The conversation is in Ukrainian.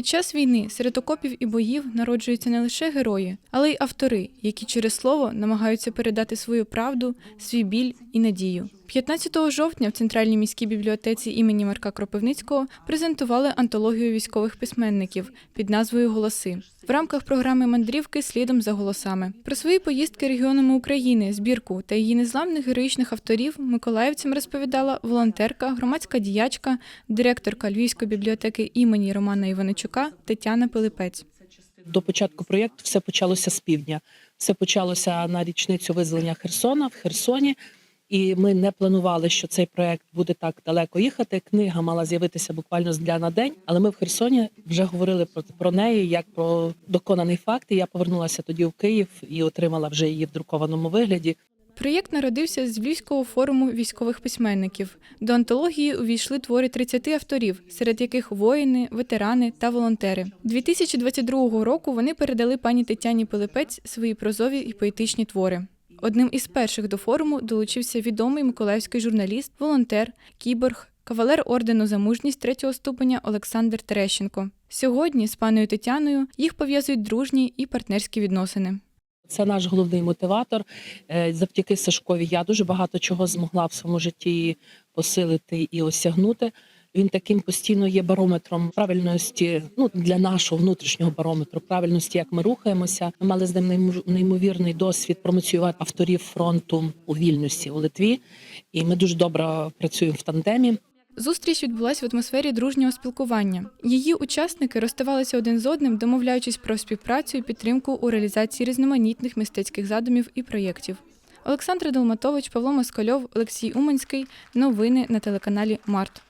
Під час війни серед окопів і боїв народжуються не лише герої, але й автори, які через слово намагаються передати свою правду, свій біль і надію. 15 жовтня в Центральній міській бібліотеці імені Марка Кропивницького презентували антологію військових письменників під назвою Голоси в рамках програми мандрівки слідом за голосами. Про свої поїздки регіонами України, збірку та її незламних героїчних авторів миколаївцям розповідала волонтерка, громадська діячка, директорка Львівської бібліотеки імені Романа Іваничука Тетяна Пилипець. До початку проєкту все почалося з півдня. Все почалося на річницю визволення Херсона в Херсоні. І ми не планували, що цей проект буде так далеко їхати. Книга мала з'явитися буквально з дня на день, але ми в Херсоні вже говорили про, про неї як про доконаний факт. І я повернулася тоді в Київ і отримала вже її в друкованому вигляді. Проєкт народився з Львівського форуму військових письменників. До антології увійшли твори 30 авторів, серед яких воїни, ветерани та волонтери. 2022 року вони передали пані Тетяні Пилипець свої прозові і поетичні твори. Одним із перших до форуму долучився відомий миколаївський журналіст, волонтер, кіборг, кавалер ордену за мужність третього ступеня Олександр Терещенко. Сьогодні з паною Тетяною їх пов'язують дружні і партнерські відносини. Це наш головний мотиватор. Е, Завдяки Сашкові я дуже багато чого змогла в своєму житті посилити і осягнути. Він таким постійно є барометром правильності, ну для нашого внутрішнього барометру, правильності, як ми рухаємося. Ми мали з ним неймо- неймовірний досвід промоціювати авторів фронту у Вільнюсі у Литві. І ми дуже добре працюємо в тандемі. Зустріч відбулася в атмосфері дружнього спілкування. Її учасники розставалися один з одним, домовляючись про співпрацю і підтримку у реалізації різноманітних мистецьких задумів і проєктів. Олександр Долматович, Павло Москальов, Олексій Уманський. Новини на телеканалі Март.